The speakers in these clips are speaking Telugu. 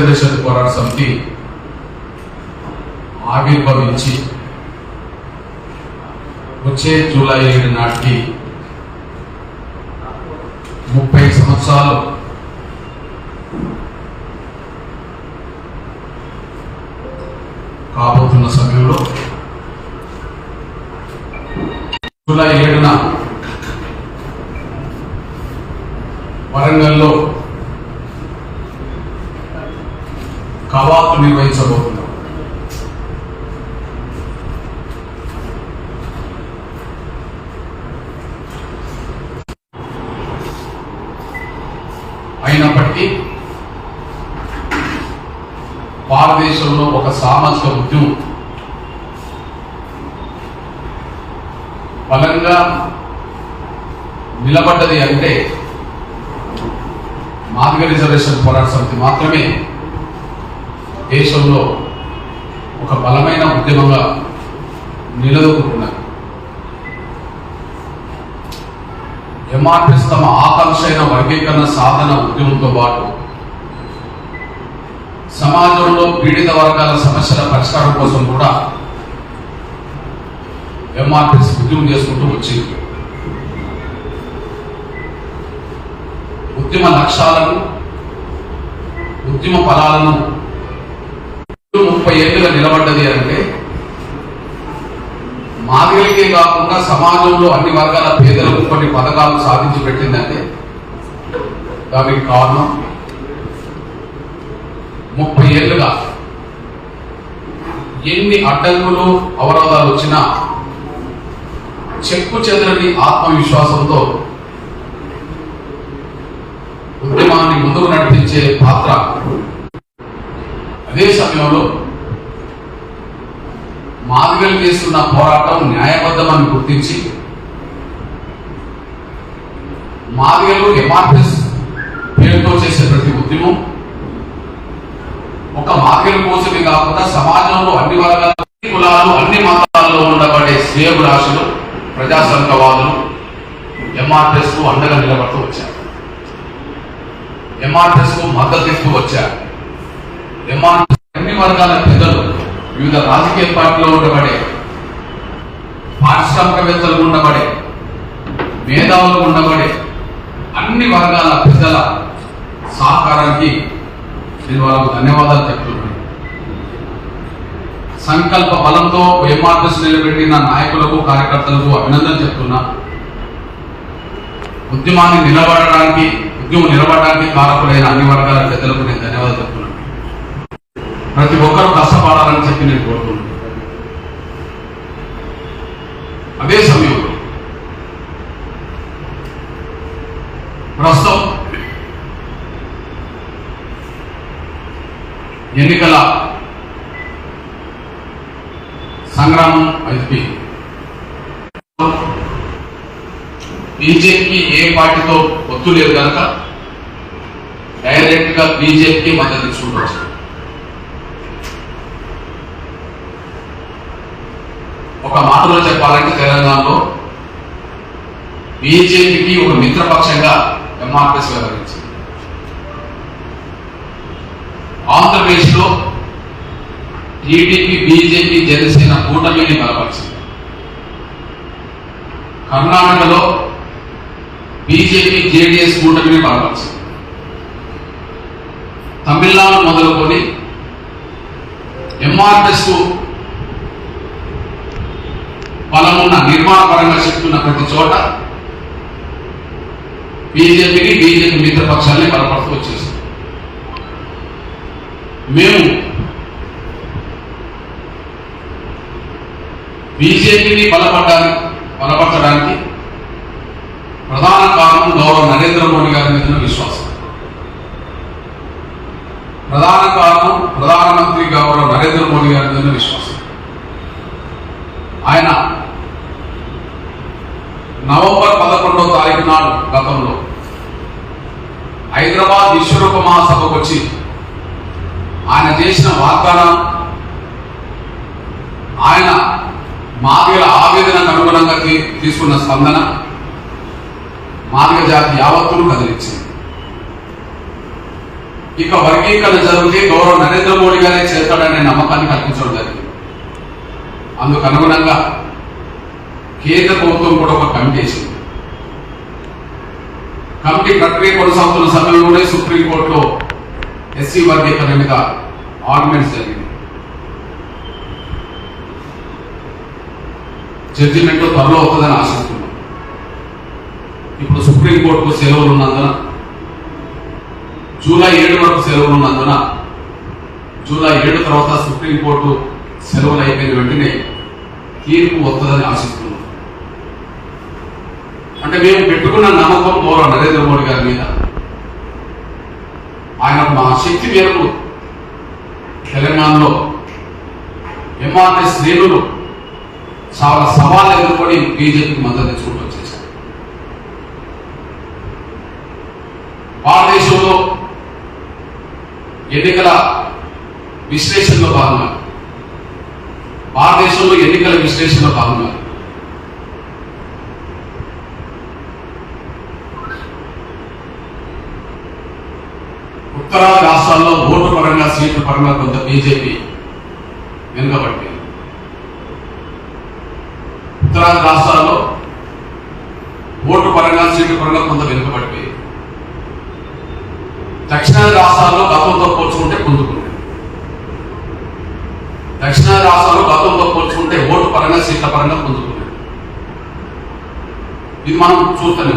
రిజర్వేషన్ పోరాట సమితి ఆవిర్భవించి వచ్చే జూలై ఏడు నాటికి ముప్పై సంవత్సరాలు కాబోతున్న సమయంలో జూలై ఏడున వరంగల్లో కవాతు నిర్వహించబోతున్నాం. అయినప్పటికీ భారతదేశంలో ఒక సామాజిక ఉద్యమం. బలంగా నిలబడ్డది అంటే మాదిగ రిజర్వేషన్ పోరాట సమితి మాత్రమే. దేశంలో ఒక బలమైన ఉద్యమంగా నిలదొక్కుతున్నారు ఎంఆర్పిఎస్ తమ ఆకాంక్ష అయిన వర్గీకరణ సాధన ఉద్యమంతో పాటు సమాజంలో పీడిత వర్గాల సమస్యల పరిష్కారం కోసం కూడా ఎంఆర్పిఎస్ ఉద్యమం చేసుకుంటూ వచ్చింది. ఉద్యమ లక్ష్యాలను ఉద్యమ ఫలాలను ముప్పై ఏళ్ళుగా నిలబడ్డది అంటే మాదిరికే కాకుండా సమాజంలో అన్ని వర్గాల పేదలకు కొన్ని పథకాలు సాధించి పెట్టిందంటే దానికి కారణం ముప్పై ఏళ్ళుగా ఎన్ని అడ్డంకులు అవరోధాలు వచ్చినా చెక్కు చెదరని ఆత్మవిశ్వాసంతో ఉద్యమాన్ని ముందుకు నడిపించే పాత్ర అదే సమయంలో మాదిగలు చేస్తున్న పోరాటం న్యాయబద్ధమని గుర్తించి మాదిగలు ఎంఆర్ఎస్ పేరుతో చేసే ప్రతి ఉద్యమం ఒక మాదిగల కోసమే కాకుండా సమాజంలో అన్ని వర్గాల అన్ని కులాలు అన్ని మతాల్లో ఉండబడే శ్రేయభిలాషులు ప్రజాసంఘవాదులు ఎంఆర్ఎస్కు అండగా నిలబడుతూ వచ్చారు. ఎంఆర్ఎస్కు మద్దతు ఇస్తూ వచ్చారు. ఎంఆర్ఎస్ అన్ని వర్గాల పెద్దలు వివిధ రాజకీయ పార్టీలో ఉండబడే పారిశ్రామికవేత్తలు ఉండబడే మేధావులు ఉండబడే అన్ని వర్గాల పెద్దల సహకారానికి నేను వాళ్ళకు ధన్యవాదాలు చెప్తున్నాను. సంకల్ప బలంతో ఎంఆర్ఎస్ నిలబెట్టిన నాయకులకు కార్యకర్తలకు అభినందన చెప్తున్నా. ఉద్యమాన్ని నిలబడడానికి ఉద్యమం నిలబడడానికి కారకులైన అన్ని వర్గాల ప్రజలకు నేను ధన్యవాదాలు చెప్తున్నాను ప్రతి ఒక్కరూ కష్టపడాలని చెప్పి నేను కోరుకుంటున్నాను. అదే సమయంలో ప్రస్తుతం ఎన్నికల సంగ్రామం అయిపోయింది బీజేపీ ఏ పార్టీతో ఒత్తు లేదు కనుక డైరెక్ట్గా బీజేపీకి మద్దతు ఇచ్చుకుంటూ వస్తుంది ఒక మాటలో చెప్పాలంటే తెలంగాణలో బీజేపీకి ఒక మిత్రపక్షంగా ఎంఆర్ఎస్ వ్యవహరించింది. ఆంధ్రప్రదేశ్లో టీడీపీ బీజేపీ జనసేన కూటమిని బలపరిచింది. కర్ణాటకలో బీజేపీ జేడిఎస్ కూటమిని బలపరిచింది. తమిళనాడు మొదలుకొని ఎంఆర్ఎస్ బలమున్న నిర్మాణపరంగా చెప్తున్న ప్రతి చోట బీజేపీని బీజేపీ మిత్రపక్షాన్ని బలపడుతూ వచ్చేసి మేము బీజేపీని బలపడడానికి బలపరచడానికి ప్రధాన కారణం గౌరవ నరేంద్ర మోడీ గారి మీద విశ్వాసం. ప్రధాన కారణం ప్రధానమంత్రి గౌరవ నరేంద్ర మోడీ గారి మీద విశ్వాసం. ఆయన నవంబర్ పదకొండవ తారీఖు నాడు గతంలో హైదరాబాద్ విశ్వరూప మహాసభకు వచ్చి ఆయన చేసిన వాగ్దానం ఆయన మాదిగల ఆవేదనకు అనుగుణంగా తీసుకున్న స్పందన మాదిగ జాతి యావత్తును కదిలించింది. ఇక వర్గీకరణ జరిగితే గౌరవ నరేంద్ర మోడీ గారే చేస్తాడనే నమ్మకాన్ని కల్పించడం జరిగింది. అందుకు అనుగుణంగా కేంద్ర ప్రభుత్వం కూడా ఒక కమిటీ వేసింది. కమిటీ ప్రక్రియ కొనసాగుతున్న సమయంలోనే సుప్రీంకోర్టులో ఎస్సీ వర్గీకరణ మీద ఆర్గ్యుమెంట్స్ జరిగింది. జడ్జిమెంట్ త్వరలో అవుతుందని ఆశిస్తున్నాం. ఇప్పుడు సుప్రీంకోర్టుకు సెలవులు ఉన్నందున జూలై ఏడు వరకు సెలవులు ఉన్నందున జూలై ఏడు తర్వాత సుప్రీంకోర్టు సెలవులు అయిపోయిన వెంటనే తీర్పు వస్తుందని ఆశిస్తున్నాం. అంటే మేము పెట్టుకున్న నమ్మకం గౌరవ నరేంద్ర మోడీ గారి మీద. ఆయన మా శక్తి మేరకు తెలంగాణలో ఎంఆర్ఎస్ శ్రేణులు చాలా సవాళ్ళు ఎదుర్కొని బీజేపీకి మద్దతు తెచ్చుకుంటూ వచ్చేసారు. భారతదేశంలో ఎన్నికల విశ్లేషణలో భాగంగా భారతదేశంలో ఎన్నికల విశ్లేషణలో భాగంగా ఉత్తర రాష్ట్రాల్లో ఓటు పరంగా సీట్ల పరంగా కొంత బీజేపీ వెనుకబట్టి ఉత్తరాది రాష్ట్రాల్లో ఓటు పరంగా సీట్ల పరంగా కొంత వెనుకబడిపోయింది దక్షిణాది రాష్ట్రాల్లో గతంతో పోల్చుకుంటే పుంజుకుంది దక్షిణాది రాష్ట్రాల్లో గతంతో పోల్చుకుంటే ఓటు పరంగా సీట్ల పరంగా పుంజుకుంది ఇది మనం చూస్తూనే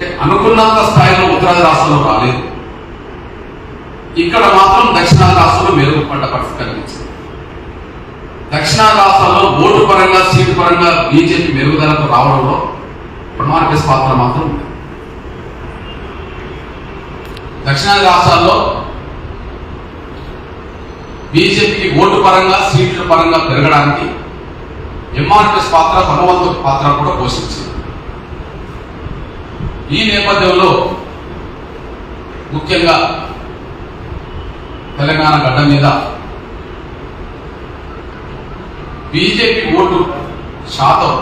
అంటే అనుకున్నంత స్థాయిలో ఉత్తరాది రాష్ట్రంలో రాలేదు. ఇక్కడ మాత్రం దక్షిణాది రాష్ట్రంలో మెరుగుపడ్డ పరిస్థితి కనిపించింది. దక్షిణాది రాష్ట్రాల్లో ఓటు పరంగా సీటు పరంగా బీజేపీ మెరుగుదలకు రావడంలో ఎంఆర్ఎస్ పాత్ర మాత్రం ఉంది. దక్షిణాది రాష్ట్రాల్లో బీజేపీకి ఓటు పరంగా సీట్ల పరంగా పెరగడానికి ఎంఆర్ఎస్ పాత్ర సమవంత పాత్ర కూడా పోషించింది. ఈ నేపథ్యంలో ముఖ్యంగా తెలంగాణ గడ్డ మీద బీజేపీ ఓటు శాతం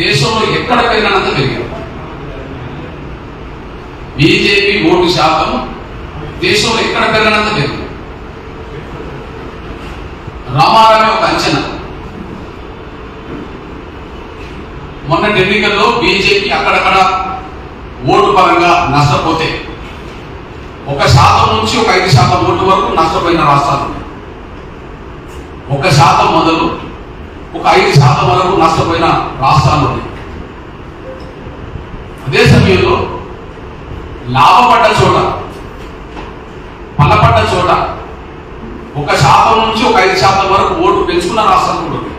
దేశంలో ఎక్కడ పెరిగినంత పెరిగింది. బీజేపీ ఓటు శాతం దేశంలో ఎక్కడ పెరిగినంత పెరిగింది. రామారామే ఒక అంచనా. మొన్నటి ఎన్నికల్లో బీజేపీ అక్కడక్కడ ఓటు పరంగా నష్టపోతే ఒక శాతం నుంచి ఒక ఐదు శాతం ఓటు వరకు నష్టపోయిన రాష్ట్రాలు ఒక శాతం మొదలు ఒక ఐదు శాతం వరకు నష్టపోయిన రాష్ట్రాలు ఉన్నాయి. అదే సమయంలో లాభపడ్డ చోట పలపడ్డ చోట ఒక శాతం నుంచి ఒక ఐదు శాతం వరకు ఓటు పెంచుకున్న రాష్ట్రాలు ఉంటుంది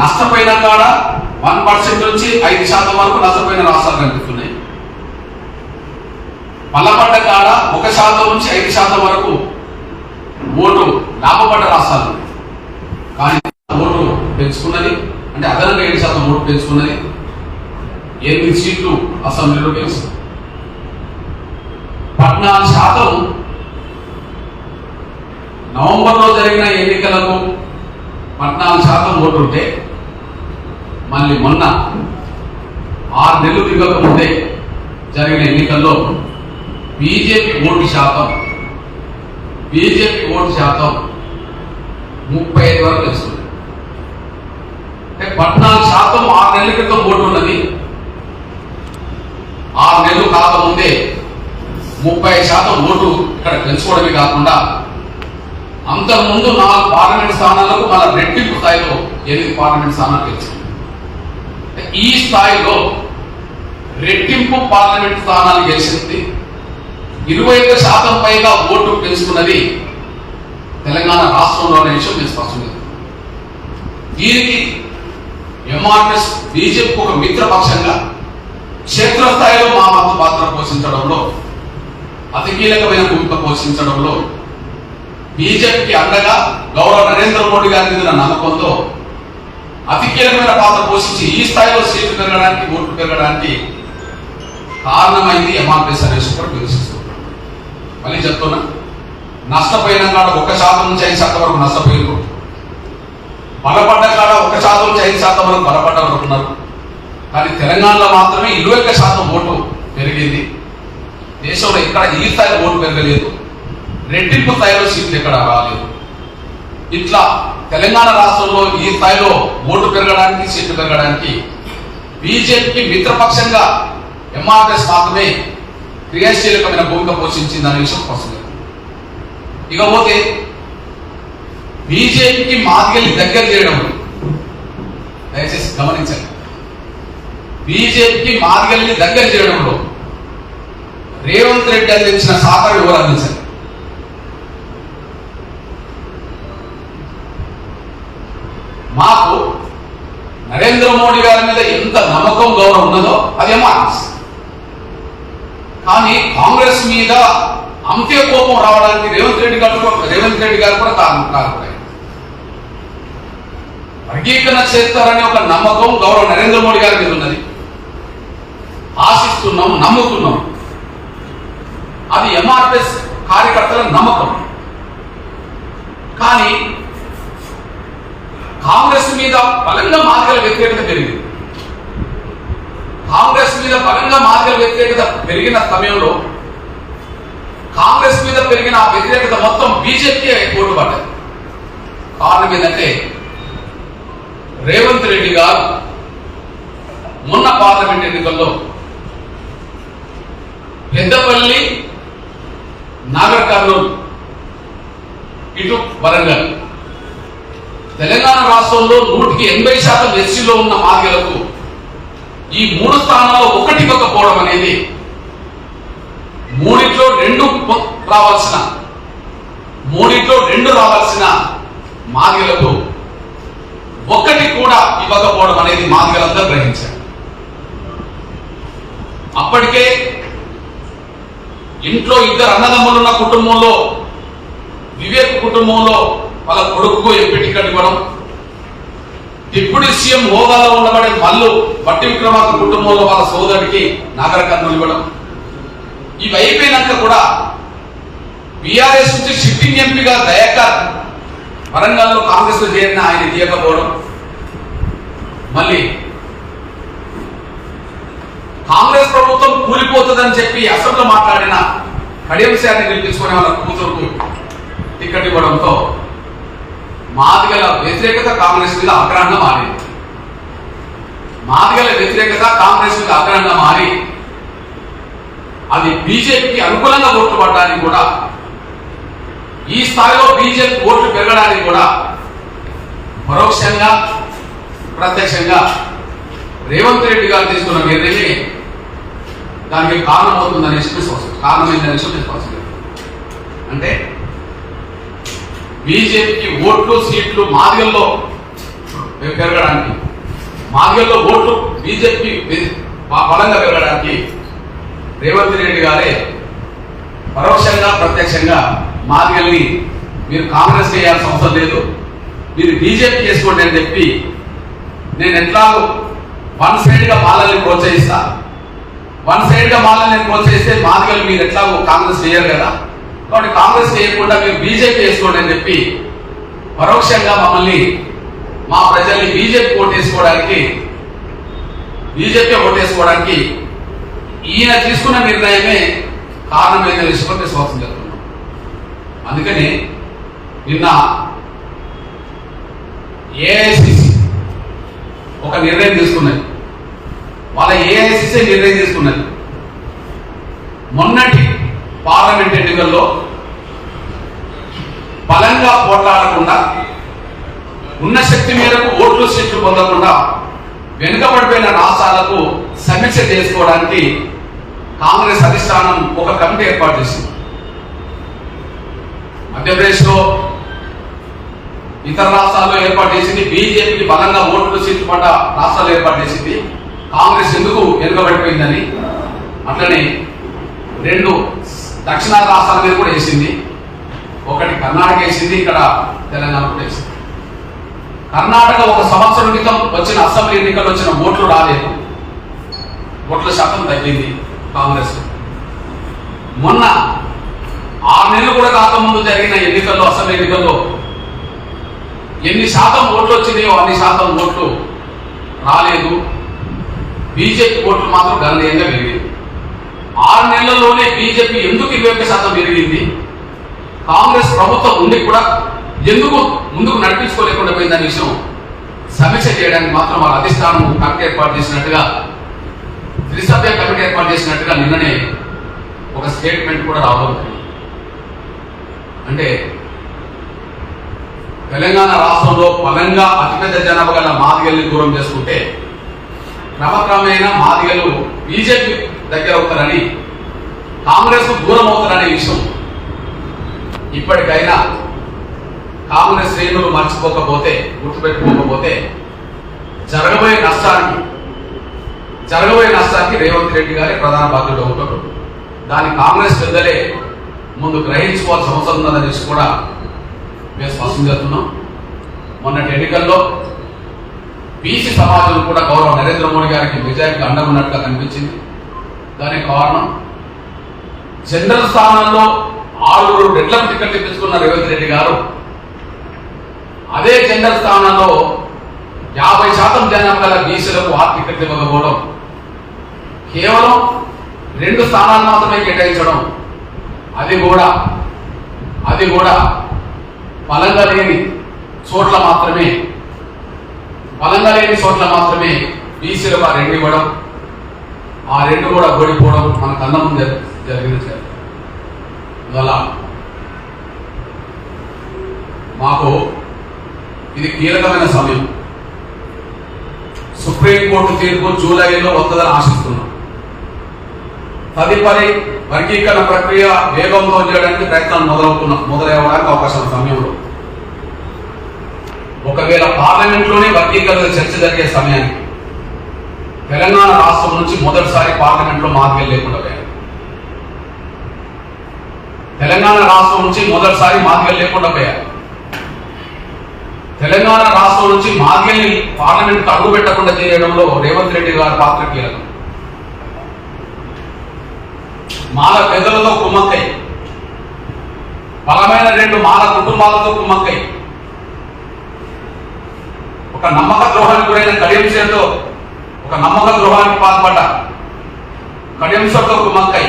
నష్టపోయిన కాడ వన్ పర్సెంట్ నుంచి ఐదు శాతం వరకు నష్టపోయిన రాష్ట్రాలు కనిపిస్తున్నాయి. బలపడ్డ కాడ ఒక శాతం నుంచి ఐదు శాతం వరకు ఓటు లాభపడ్డ రాష్ట్రాలు. కానీ ఓటు పెంచుకున్నది అంటే అదనంగా ఏడు శాతం ఓటు పెంచుకున్నది ఎనిమిది సీట్లు అసెంబ్లీలో గెలుస్తుంది పద్నాలుగు శాతం నవంబర్లో జరిగిన ఎన్నికలకు పద్నాలుగు శాతం ఓటు ఉంటే మళ్ళీ మొన్న ఆరు నెలలు ఇవ్వకముందే జరిగిన ఎన్నికల్లో బీజేపీ ఓటు శాతం బీజేపీ ఓటు శాతం ముప్పై ఐదు వరకు వస్తుంది అంటే పద్నాలుగు శాతం ఆరు నెలల క్రితం ఓటు ఉన్నది ఆరు నెలలు కాకముందే ముప్పై శాతం ఓటు ఇక్కడ పెంచుకోవడమే కాకుండా అంతకుముందు నాలుగు పార్లమెంట్ స్థానాలకు మన రెట్టింపు స్థాయిలో ఎనిమిది పార్లమెంట్ స్థానాలు గెలిచింది ఈ స్థాయిలో రెట్టింపు పార్లమెంట్ స్థానాలు గెలిచింది. ఇరవై ఒక్క శాతం పైగా ఓటు పెంచుకున్నది తెలంగాణ రాష్ట్రంలో అనే విషయం నేను స్పష్టం దీనికి ఎంఆర్ఎస్ బీజేపీకి ఒక మిత్రపక్షంగా క్షేత్రస్థాయిలో మా మత పాత్ర పోషించడంలో అతి కీలకమైన భూమిక పోషించడంలో బీజేపీకి అండగా గౌరవ నరేంద్ర మోడీ గారి మీద నమ్మకంతో అతి కీలకమైన పాత్ర పోషించి ఈ స్థాయిలో సీట్లు పెరగడానికి ఓట్లు పెరగడానికి కారణమైంది ఎంఆర్పీఎస్ అనే కూడా విమర్శిస్తున్నాం మళ్ళీ చెప్తున్నా నష్టపోయిన కాడ ఒక శాతం నుంచి ఐదు శాతం వరకు నష్టపోయారు బలపడ్డ కాడ ఒక శాతం నుంచి ఐదు శాతం వరకు బలపడ్డ వరకు ఉన్నారు. కానీ తెలంగాణలో మాత్రమే ఇరవై ఒక్క శాతం ఓటు పెరిగింది. దేశంలో ఎక్కడ ఈ స్థాయిలో ఓటు పెరగలేదు. రెట్టింపు స్థాయిలో సీట్లు ఎక్కడ రాలేదు ఇట్లా తెలంగాణ రాష్ట్రంలో ఈ స్థాయిలో ఓటు పెరగడానికి సీట్లు పెరగడానికి బీజేపీకి మిత్రపక్షంగా ఎంఆర్ఎస్ మాత్రమే క్రియాశీలకమైన భూమిక పోషించింది అనే విషయం వస్తుంది ఇకపోతే బీజేపీకి మాదిగల్ని దగ్గర చేయడం దయచేసి గమనించండి. బీజేపీకి మాదిగల్ని దగ్గర చేయడంలో రేవంత్ రెడ్డి అందించిన సహకారం ఎవరు అందించండి మాకు నరేంద్ర మోడీ గారి మీద ఎంత నమ్మకం గౌరవం ఉన్నదో అదేమో అనిపిస్తుంది కానీ కాంగ్రెస్ మీద అంతే కోపం రావడానికి రేవంత్ రెడ్డి గారు రేవంత్ రెడ్డి గారు కూడా కారణం కాకపోయారు. వర్గీకరణ చేస్తారనే ఒక నమ్మకం గౌరవ నరేంద్ర మోడీ గారి మీద ఉన్నది. ఆశిస్తున్నాం నమ్ముతున్నాం. అది ఎంఆర్ఎస్ కార్యకర్తల నమ్మకం. కానీ కాంగ్రెస్ మీద బలంగా మార్గల వ్యతిరేకత పెరిగింది. కాంగ్రెస్ మీద బలంగా మార్గల వ్యతిరేకత పెరిగిన సమయంలో కాంగ్రెస్ మీద పెరిగిన ఆ వ్యతిరేకత మొత్తం బీజేపీ ఓటు పడ్డది. కారణం ఏంటంటే రేవంత్ రెడ్డి గారు మొన్న పార్లమెంట్ ఎన్నికల్లో పెద్దపల్లి నాగర్ కర్నూలు ఇటు వరంగల్ తెలంగాణ రాష్ట్రంలో నూటికి ఎనభై శాతం ఎస్సీలో ఉన్న మార్గలకు ఈ మూడు స్థానాల్లో ఒకటి ఇవ్వకపోవడం అనేది మూడిట్లో రెండు రావాల్సిన మూడిట్లో రెండు రావాల్సిన మార్గలకు ఒక్కటి కూడా ఇవ్వకపోవడం అనేది మార్గలందరూ గ్రహించారు. అప్పటికే ఇంట్లో ఇద్దరు అన్నదమ్ములున్న కుటుంబంలో వివేక్ కుటుంబంలో వాళ్ళ కొడుకు ఎంపీ టికెట్ ఇవ్వడం డిప్యూటీ సీఎం హోదాలో ఉండబడే మల్లు బట్టి విక్రమార్క కుటుంబంలో వాళ్ళ సోదరుడికి నాగర కన్నులు ఇవ్వడం. ఇవి అయిపోయినాక కూడా బీఆర్ఎస్ నుంచి సిట్టింగ్ ఎంపీగా దయాకర్ వరంగల్లో కాంగ్రెస్లో చేరిన ఆయన తీయకపోవడం మళ్ళీ కాంగ్రెస్ ప్రభుత్వం కూలిపోతుందని చెప్పి అసెంబ్లీలో మాట్లాడిన కడియం శాన్ని నిలిపించుకునే వాళ్ళ కూతురుకు టికెట్ ఇవ్వడంతో మాదిగల వ్యతిరేకత కాంగ్రెస్ మీద అగ్రహంగా మారింది మాదిగల వ్యతిరేకత కాంగ్రెస్ మీద అగ్రహంగా మారి. అది బీజేపీకి అనుకూలంగా ఓట్లు పడడానికి కూడా ఈ స్థాయిలో బీజేపీ ఓట్లు పెరగడానికి కూడా పరోక్షంగా ప్రత్యక్షంగా రేవంత్ రెడ్డి గారు తీసుకున్న నిర్ణయమే దానికి కారణమవుతుందనే విశ్వాసం కారణమైందనే వస్తుంది అంటే బీజేపీకి ఓట్లు సీట్లు మాదిగల్లో పెరగడానికి మాదిగల్లో ఓట్లు బీజేపీ బలంగా పెరగడానికి రేవంత్ రెడ్డి గారే పరోక్షంగా ప్రత్యక్షంగా మాదిగల్ని మీరు కాంగ్రెస్ చేయాల్సిన అవసరం లేదు. మీరు బీజేపీ చేసుకోండి అని చెప్పి నేను ఎట్లాగో వన్ సైడ్గా మాలని ప్రోత్సహిస్తా. వన్ సైడ్గా మాలని మాలల్ని ప్రోత్సహిస్తే మాదిగలు మీరు ఎట్లాగో కాంగ్రెస్ చేయరు కదా. కాబట్టి కాంగ్రెస్ చేయకుండా మీరు బీజేపీ వేసుకోండి అని చెప్పి పరోక్షంగా మమ్మల్ని మా ప్రజల్ని బీజేపీ ఓటేసుకోవడానికి బీజేపీ ఓటేసుకోవడానికి ఈయన తీసుకున్న నిర్ణయమే కారణమైన విషయంలో విశ్వాసం జరుగుతున్నాం అందుకని నిన్న ఏఐసిసి ఒక నిర్ణయం తీసుకున్నది. వాళ్ళ ఏఐసిసి నిర్ణయం తీసుకున్నది. మొన్నటి పార్లమెంట్ ఎన్నికల్లో బలంగా పోట్లాడకుండా ఉన్న శక్తి మేరకు ఓట్లు సీట్లు పొందకుండా వెనుకబడిపోయిన రాష్ట్రాలకు సమీక్ష చేసుకోవడానికి కాంగ్రెస్ అధిష్టానం ఒక కమిటీ ఏర్పాటు చేసింది. మధ్యప్రదేశ్లో ఇతర రాష్ట్రాల్లో ఏర్పాటు చేసింది బీజేపీకి బలంగా ఓట్లు సీట్లు పడ్డ రాష్ట్రాలు ఏర్పాటు చేసింది. కాంగ్రెస్ ఎందుకు వెనుకబడిపోయిందని అట్లనే రెండు దక్షిణాది రాష్ట్రాల మీద కూడా వేసింది. ఒకటి కర్ణాటక వేసింది ఇక్కడ తెలంగాణ కూడా వేసింది. కర్ణాటక ఒక సంవత్సరం క్రితం వచ్చిన అసెంబ్లీ ఎన్నికలు వచ్చిన ఓట్లు రాలేదు. ఓట్ల శాతం తగ్గింది కాంగ్రెస్. మొన్న ఆరు నెలలు కూడా కాకముందు జరిగిన ఎన్నికల్లో అసెంబ్లీ ఎన్నికల్లో ఎన్ని శాతం ఓట్లు వచ్చినాయో అన్ని శాతం ఓట్లు రాలేదు. బీజేపీ ఓట్లు మాత్రం గణనీయంగా పెరిగింది ఆరు నెలల్లోనే బీజేపీ ఎందుకు ఇరవై ఒక్క శాతం పెరిగింది? కాంగ్రెస్ ప్రభుత్వం ఉండి కూడా ఎందుకు ముందుకు నడిపించుకోలేకుండా పోయిందనే విషయం సమీక్ష చేయడానికి మాత్రం వాళ్ళ అధిష్టానం కమిటీ ఏర్పాటు చేసినట్టుగా త్రిసభ్య కమిటీ ఏర్పాటు చేసినట్టుగా నిన్ననే ఒక స్టేట్మెంట్ కూడా రావడం అంటే తెలంగాణ రాష్ట్రంలో బలంగా అతిపెద్ద జనాభా గల మాదిగల్ని దూరం చేసుకుంటే క్రమక్రమేణా మాదిగలు బీజేపీ దగ్గర అవుతారని కాంగ్రెస్ దూరం అవుతారనే విషయం. ఇప్పటికైనా కాంగ్రెస్ శ్రేణులు మర్చిపోకపోతే గుర్తుపెట్టుకోకపోతే జరగబోయే నష్టానికి జరగబోయే నష్టానికి రేవంత్ రెడ్డి గారే ప్రధాన బాధ్యుడు అవుతాడు దాన్ని కాంగ్రెస్ పెద్దలే ముందు గ్రహించుకోవాల్సిన అవసరం ఉందనేసి కూడా మేము స్పష్టం చేస్తున్నాం. మొన్నటి ఎన్నికల్లో బీసీ సమాజం కూడా గౌరవ నరేంద్ర మోడీ గారికి మెజారిటీ అండ ఉన్నట్టుగా కనిపించింది. దానికి కారణం జనరల్ స్థానంలో ఆరుగురు రెడ్ల టికెట్ తెప్పించుకున్న రేవంత్ రెడ్డి గారు. అదే జనరల్ స్థానంలో యాభై శాతం జనం గల బీసీలకు ఆ టికెట్ ఇవ్వకపోవడం కేవలం రెండు స్థానాలు మాత్రమే కేటాయించడం అది కూడా అది కూడా బలంగా లేని చోట్ల మాత్రమే బలంగా లేని చోట్ల మాత్రమే బీసీలకు ఆ రెండు ఇవ్వడం ఆ రెండు కూడా ఓడిపోవడం మన కన్న ముందు జరిగింది సార్ అందువల్ల మాకు ఇది కీలకమైన సమయం. సుప్రీంకోర్టు తీర్పు జూలైలో వస్తుందని ఆశిస్తున్నాం. తదుపరి వర్గీకరణ ప్రక్రియ వేగంతో చేయడానికి ప్రయత్నాలు మొదలవుతున్న మొదలయ్యడానికి అవకాశం సమయంలో ఒకవేళ పార్లమెంట్లోనే వర్గీకరణ చర్చ జరిగే సమయానికి తెలంగాణ రాష్ట్రం నుంచి మొదటిసారి పార్లమెంట్లో మార్పులు లేకుండా పోయారు. తెలంగాణ రాష్ట్రం నుంచి మొదటిసారి మార్పులు లేకుండా పోయారు. తెలంగాణ రాష్ట్రం నుంచి మార్గల్ని పార్లమెంట్ అడుగు పెట్టకుండా చేయడంలో రేవంత్ రెడ్డి గారి పాత్ర కీలకం. మాల పెద్దలతో కుమ్మక్కై. బలమైన రెండు మాల కుటుంబాలతో కుమ్మక్కై. ఒక నమ్మక ద్రోహానికి గురైన కడియంశంతో ఒక నమ్మక ద్రోహానికి పాల్పడ్డ కడియంశంతో మక్కై.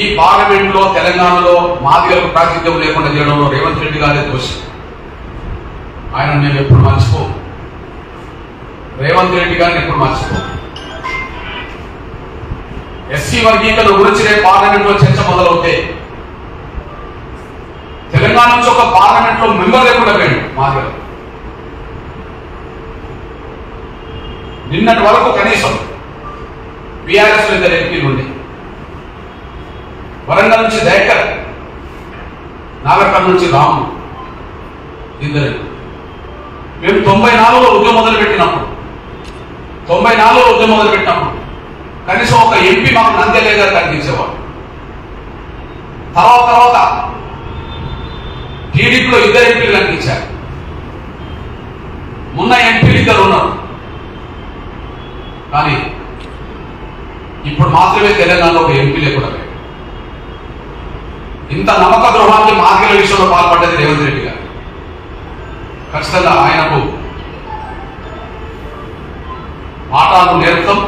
ఈ పార్లమెంట్లో తెలంగాణలో మాదిగలకు ప్రాతినిధ్యం లేకుండా చేయడంలో రేవంత్ రెడ్డి గారే దోషి. ఆయన మేము ఎప్పుడు మర్చిపో రేవంత్ రెడ్డి గారిని ఎప్పుడు మర్చిపో ఎస్సీ వర్గీకరణ గురించి రేపు పార్లమెంట్లో చర్చ మొదలవుతే తెలంగాణ నుంచి ఒక పార్లమెంట్లో మెంబర్ లేకుండా పోయాడు మాదిగలు. నిన్నటి వరకు కనీసం బీఆర్ఎస్ ఇద్దరు ఎంపీలు ఉండే వరంగల్ నుంచి దయకర్ నాగర్కర్ నుంచి రాము ఇద్దరు. మేము తొంభై నాలుగులో ఉద్యమం మొదలుపెట్టినప్పుడు తొంభై నాలుగులో ఉద్యమం మొదలుపెట్టినప్పుడు కనీసం ఒక ఎంపీ మాకు నంద్యాల లేదని కనిపించేవాడు తర్వాత తర్వాత టీడీపీలో ఇద్దరు ఎంపీలు కనిపించారు. మొన్న ఎంపీలు ఇద్దరు ఉన్నారు. కానీ ఇప్పుడు మాత్రమే తెలంగాణలో ఒక ఎంపీ లేకుండా ఇంత నమ్మక ద్రోహానికి మార్గల విషయంలో పాల్పడ్డది రేవంత్ రెడ్డి గారు. ఖచ్చితంగా ఆయనకు పాఠాలు నేర్పుతాం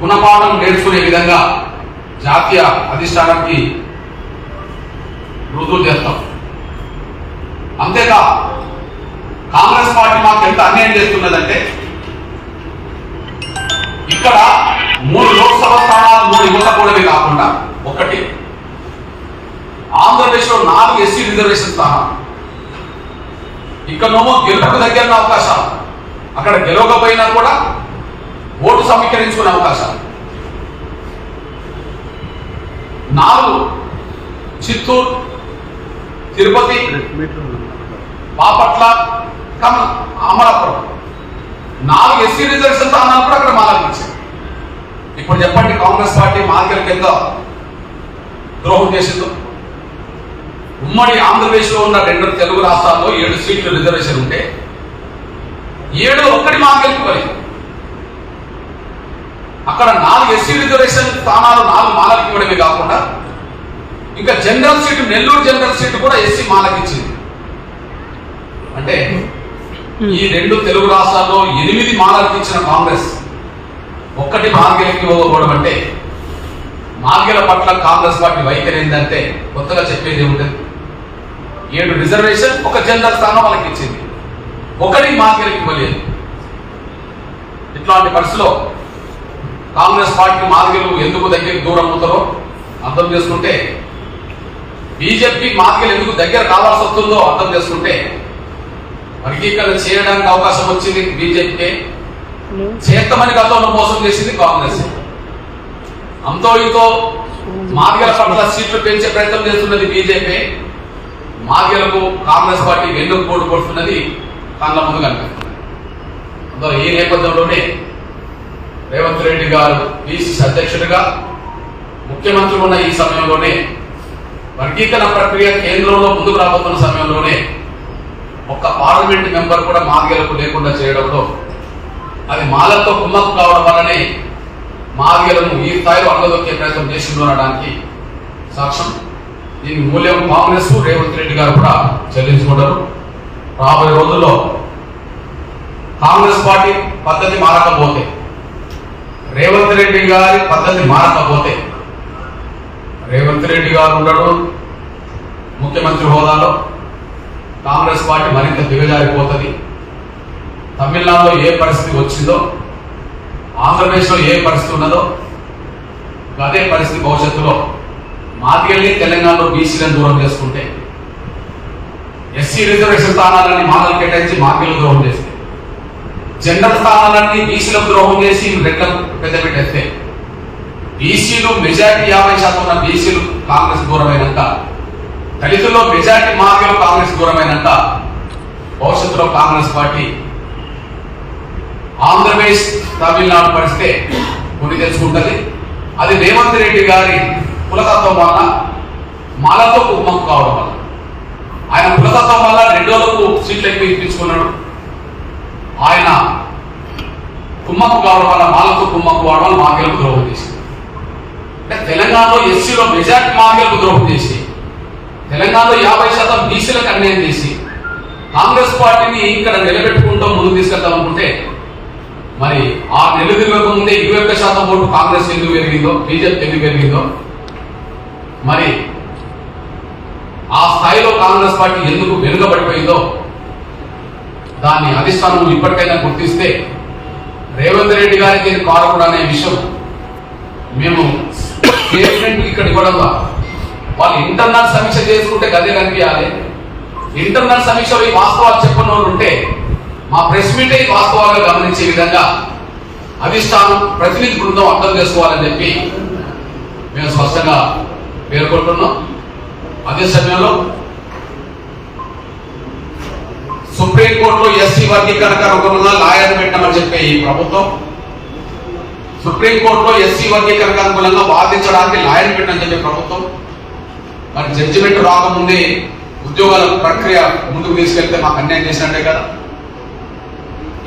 గుణపాఠం నేర్చుకునే విధంగా జాతీయ అధిష్టానానికి రుజువు చేస్తాం. అంతేకా కాంగ్రెస్ పార్టీ మాకు ఎంత అన్యాయం చేస్తున్నదంటే ఇక్కడ మూడు లోక్సభ స్థానాలు మూడు ఇవ్వకపోవడమే కాకుండా ఒకటి ఆంధ్రప్రదేశ్లో నాలుగు ఎస్సీ రిజర్వేషన్ స్థానాలు. ఇక్కడనేమో గెలుపుకు దగ్గర అవకాశాలు. అక్కడ గెలవకపోయినా కూడా ఓటు సమీకరించుకునే అవకాశాలు. నాలుగు చిత్తూరు తిరుపతి బాపట్ల కమ అమలాపురం. నాలుగు ఎస్సీ రిజర్వేషన్ స్థానాలు కూడా అక్కడ మాలకు ఇప్పుడు చెప్పండి కాంగ్రెస్ పార్టీ మార్కెట్ కింద ద్రోహం చేసిందో? ఉమ్మడి ఆంధ్రప్రదేశ్లో ఉన్న రెండు తెలుగు రాష్ట్రాల్లో ఏడు సీట్లు రిజర్వేషన్ ఉంటే ఏడు ఒక్కటి మార్కెట్ అక్కడ నాలుగు ఎస్సీ రిజర్వేషన్ స్థానాలు నాలుగు మాలకి ఇవ్వడమే కాకుండా ఇంకా general seat Nellore general seat కూడా ఎస్సీ మాలకి ఇచ్చింది. అంటే ఈ రెండు తెలుగు రాష్ట్రాల్లో ఎనిమిది మాలలకు ఇచ్చిన కాంగ్రెస్. ఒక్కటి మార్గెలకి ఇవ్వకపోవడం అంటే మార్గెల పట్ల కాంగ్రెస్ పార్టీ వైఖరి ఏంటంటే కొత్తగా చెప్పేది ఏముంటుంది? ఏడు రిజర్వేషన్ ఒక జనరల్ స్థానం వాళ్ళకి ఇచ్చింది. ఒకటి మార్గెలకి ఇవ్వలేదు. ఇట్లాంటి పరిస్థితిలో కాంగ్రెస్ పార్టీ మార్గెలు ఎందుకు దగ్గరికి దూరం అవుతారో అర్థం చేసుకుంటే బీజేపీ మార్గెలు ఎందుకు దగ్గర కావాల్సి వస్తుందో అర్థం చేసుకుంటే వర్గీకరణ చేయడానికి అవకాశం వచ్చింది బీజేపీకి. చేతమని గతంలో మోసం చేసింది కాంగ్రెస్. అంతో ఇంతో మాదిగల పట్ల సీట్లు పెంచే ప్రయత్నం చేస్తున్నది బీజేపీ. మాదిగలకు కాంగ్రెస్ పార్టీ వెన్నుకు పోటు కొడుతున్నది కళ్ళ ముందు కనిపిస్తుంది. అందులో ఈ నేపథ్యంలోనే రేవంత్ రెడ్డి గారు పిసిసి అధ్యక్షుడిగా ముఖ్యమంత్రి ఉన్న ఈ సమయంలోనే వర్గీకరణ ప్రక్రియ కేంద్రంలో ముందుకు రాబోతున్న సమయంలోనే ఒక్క పార్లమెంట్ మెంబర్ కూడా మార్గలకు లేకుండా చేయడంలో అది మాలతో కుమ్మకు కావడం వల్లనే మార్గలను ఈ స్థాయిలో అల్లదొక్కే ప్రయత్నం చేసిందో అనడానికి సాక్ష్యం. దీని మూల్యం కాంగ్రెస్ రేవంత్ రెడ్డి గారు కూడా చెల్లించుకుంటారు. రాబోయే రోజుల్లో కాంగ్రెస్ పార్టీ పద్ధతి మారకపోతే రేవంత్ రెడ్డి గారి పద్ధతి మారకపోతే రేవంత్ రెడ్డి గారు ఉండడు ముఖ్యమంత్రి హోదాలో. కాంగ్రెస్ పార్టీ మరింత దిగజారిపోతుంది. తమిళనాడులో ఏ పరిస్థితి వచ్చిందో ఆంధ్రప్రదేశ్లో ఏ పరిస్థితి ఉన్నదో అదే పరిస్థితి భవిష్యత్తులో మాదిగల్ని తెలంగాణలో బీసీలను దూరం చేసుకుంటే ఎస్సీ రిజర్వేషన్ స్థానాలన్నీ మాదలు కేటాయించి మాదిగలు ద్రోహం చేస్తే జనరల్ స్థానాలన్నీ బీసీలకు ద్రోహం చేసి రెట్లకు పెద్ద పెట్టేస్తే బీసీలు మెజారిటీ యాభై శాతం ఉన్న బీసీలు కాంగ్రెస్ దూరమైనాక దళితుల్లో మెజారిటీ మాఫియా కాంగ్రెస్ దూరమైనంత భవిష్యత్తులో కాంగ్రెస్ పార్టీ ఆంధ్రప్రదేశ్ తమిళనాడు పరిస్తే కొని తెలుసుకుంటుంది. అది రేవంత్ రెడ్డి గారి కులతత్వం వల్ల మాలతో కుమ్మం కావడం వల్ల. ఆయన కులతత్వం వల్ల రెండోలకు సీట్లు ఎక్కువ ఇప్పించుకున్నాడు. ఆయన కుమ్మక్కు కావడం వల్ల మాలతో కుమ్మక్కు కావడం వల్ల మాఫియాలకు ద్రోహం చేసింది. అంటే తెలంగాణలో ఎస్సీలో మెజార్టీ మాఫియాలకు ద్రోహం చేసింది తెలంగాణలో యాభై శాతం బీసీలకు అన్యాయం చేసి కాంగ్రెస్ పార్టీని ఇక్కడ నిలబెట్టుకుంటూ ముందుకు తీసుకెళ్తాం అనుకుంటే మరి ఆ నెల తిరగక ముందే ఇరవై ఒక్క శాతం ఓటు కాంగ్రెస్ ఎందుకు పెరిగిందో బీజేపీ ఎందుకు పెరిగిందో మరి ఆ స్థాయిలో కాంగ్రెస్ పార్టీ ఎందుకు వెనుకబడిపోయిందో దాన్ని అధిష్టానం ఇప్పటికైనా గుర్తిస్తే రేవంత్ రెడ్డి గారికి దీని కారకుడు అనే విషయం మేము స్టేట్మెంట్ ఇక్కడ ఇవ్వడం ద్వారా వాళ్ళు ఇంటర్నల్ సమీక్ష చేసుకుంటే గదే కనిపించాలి? ఇంటర్నల్ సమీక్షలో ఈ వాస్తవాలు చెప్పని వాళ్ళు ఉంటే మా ప్రెస్ మీటే ఈ వాస్తవాలుగా గమనించే విధంగా అధిష్టానం ప్రతినిధి బృందం అర్థం చేసుకోవాలని చెప్పి మేము స్పష్టంగా పేర్కొంటున్నాం. అదే సమయంలో సుప్రీంకోర్టులో ఎస్సీ వర్గీకరణ అనుగుణంగా లాయర్ పెట్టమని చెప్పే ఈ ప్రభుత్వం సుప్రీంకోర్టులో ఎస్సీ వర్గీకరణ అనుకూలంగా వాదించడానికి లాయర్ పెట్టమని చెప్పే ప్రభుత్వం మరి జడ్జిమెంట్ రాకముందే ఉద్యోగాల ప్రక్రియ ముందుకు తీసుకెళ్తే మాకు అన్యాయం చేసినట్టే కదా?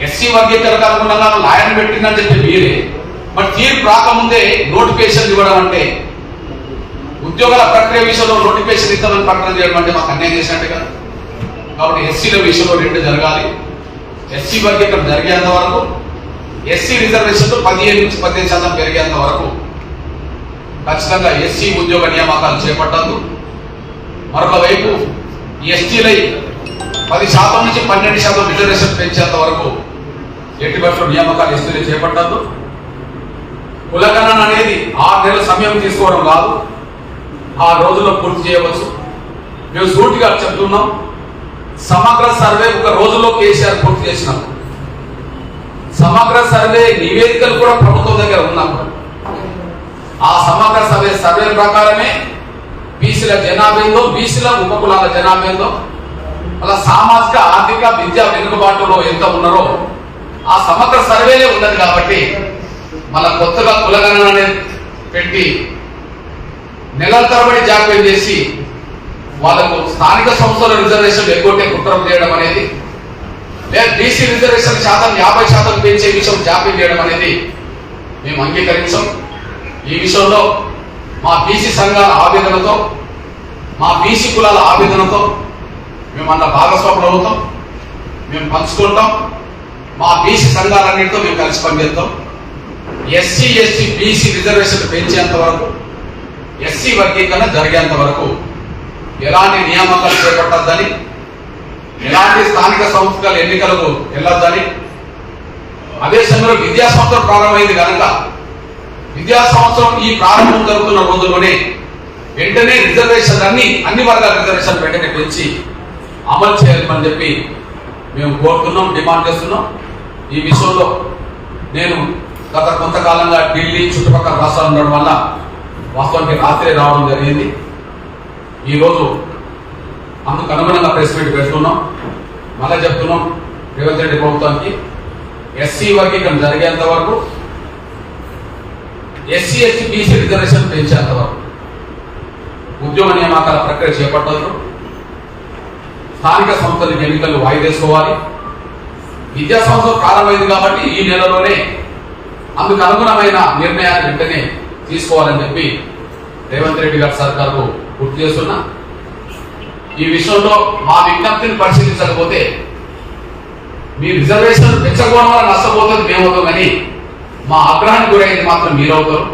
ఎస్సీ వర్గీకరణ అనుగుణంగా లాయర్ పెట్టిందని చెప్పి మీరే. మరి తీర్పు రాకముందే నోటిఫికేషన్ ఇవ్వడం అంటే ఉద్యోగాల ప్రక్రియ విషయంలో నోటిఫికేషన్ ఇస్తామని ప్రకటన చేయడం అంటే మాకు అన్యాయం చేసినట్టే కదా? కాబట్టి ఎస్సీల విషయంలో రెండు జరగాలి. ఎస్సీ వర్గీకరణ జరిగేంత వరకు ఎస్సీ రిజర్వేషన్ పదిహేను నుంచి పదిహేను శాతం పెరిగేంత వరకు ఖచ్చితంగా ఎస్సీ ఉద్యోగ నియామకాలు చేపట్టద్దు. మరొక వైపు ఎస్టీలై పది శాతం నుంచి పన్నెండు శాతం రిజర్వేషన్ పెంచేంత వరకు ఎట్టి బస్సులో నియామకాలు ఎస్టీలు చేపట్టద్దు. కులగణన అనేది ఆరు నెలల సమయం తీసుకోవడం కాదు. ఆ రోజుల్లో పూర్తి చేయవచ్చు. మేము సూటిగా చెప్తున్నాం. సమగ్ర సర్వే ఒక రోజులో కేసీఆర్ పూర్తి చేసినాం. సమగ్ర సర్వే నివేదికలు కూడా ప్రభుత్వం దగ్గర ఉన్నాం. ఆ సమగ్ర సర్వే సర్వే ప్రకారమే బీసీల జనాభా ఏందో బీసీల ఉపకులాల జనాభా ఏందో అలా సామాజిక ఆర్థిక విద్యా వెనుకబాటులో ఎంత ఉన్నారో ఆ సమగ్ర సర్వేలే ఉన్నది కాబట్టి మన కొత్తగా కులగణన పెట్టి నెలల తరబడి జాప్యం చేసి వాళ్ళకు స్థానిక సంస్థల రిజర్వేషన్ ఎగ్గొట్టే కుట్రం చేయడం అనేది లేదా బీసీ రిజర్వేషన్ శాతం యాభై శాతం పెంచే విషయం జాప్యం చేయడం అనేది మేము అంగీకరించాం. ఈ విషయంలో మా బీసీ సంఘాల ఆవేదనతో మా బీసీ కులాల ఆవేదనతో మేము అన్న భాగస్వాములు అవుతాం మేము పంచుకుంటాం. మా బీసీ సంఘాలన్నింటితో మేము కలిసి పనిచేస్తాం. ఎస్సీ ఎస్టీ బీసీ రిజర్వేషన్ పెంచేంత వరకు ఎస్సీ వర్గీకరణ జరిగేంత వరకు ఎలాంటి నియామకాలు చేపట్టద్దని ఎలాంటి స్థానిక సంస్థల ఎన్నికలకు వెళ్ళొద్దని అదే సమయంలో విద్యా ప్రారంభమైంది కనుక విద్యా సంవత్సరం ఈ ప్రారంభం జరుగుతున్న రోజుల్లోనే వెంటనే రిజర్వేషన్ అన్ని అన్ని వర్గాల రిజర్వేషన్ వెంటనే పెంచి అమలు చేయాలని చెప్పి మేము కోరుతున్నాం డిమాండ్ చేస్తున్నాం. ఈ విషయంలో నేను గత కొంతకాలంగా ఢిల్లీ చుట్టుపక్కల రాష్ట్రాలు ఉండడం వల్ల వాస్తవానికి రాత్రి రావడం జరిగింది. ఈరోజు అందుకు అనుగుణంగా ప్రెస్ మీట్ పెడుతున్నాం. మళ్ళీ చెప్తున్నాం రేవంత్ రెడ్డి ప్రభుత్వానికి ఎస్సీ వర్గీకరణ జరిగేంత వరకు ఎస్సీ ఎస్టీ బీసీ రిజర్వేషన్ పెంచేంత వరకు. ఉద్యోగ నియామకాల ప్రక్రియ చేపట్టదు స్థానిక సంస్థల ఎన్నికలు వాయిదేసుకోవాలి. విద్యా సంవత్సరం ప్రారంభమైంది కాబట్టి ఈ నెలలోనే అందుకు అనుగుణమైన నిర్ణయాన్ని వెంటనే తీసుకోవాలని చెప్పి రేవంత్ రెడ్డి గారి సర్కారు గుర్తు చేస్తున్నా. ఈ విషయంలో మా విజ్ఞప్తిని పరిశీలించకపోతే మీ రిజర్వేషన్ పెంచకపోవడం వల్ల నష్టపోతుంది మేమవుతాం కానీ మా ఆగ్రహానికి గురైంది మాత్రం మీరవుతారు.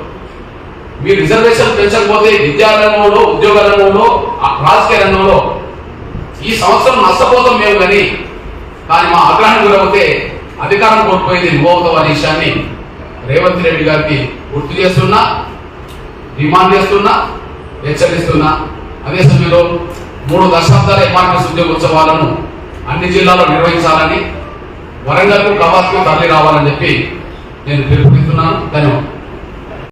మీ రిజర్వేషన్ పెంచకపోతే విద్యా రంగంలో ఉద్యోగ రంగంలో ఆ రాజకీయ రంగంలో ఈ సంవత్సరం నష్టపోతాం మేము కానీ కానీ మా ఆగ్రహానికి గురవుతే అధికారం కోల్పోయింది నువ్వు అనే విషయాన్ని రేవంత్ రెడ్డి గారికి గుర్తు చేస్తున్నా డిమాండ్ చేస్తున్నా హెచ్చరిస్తున్నా. అదే సమయంలో మూడు దశాబ్దాల ఎంఆర్ఎస్ ఉద్యోగోత్సవాలను అన్ని జిల్లాల్లో నిర్వహించాలని వరంగల్కు ప్రవాసకు తరలి రావాలని చెప్పి నేను పిలుపునిస్తున్నాను ధన్యవాదాలు.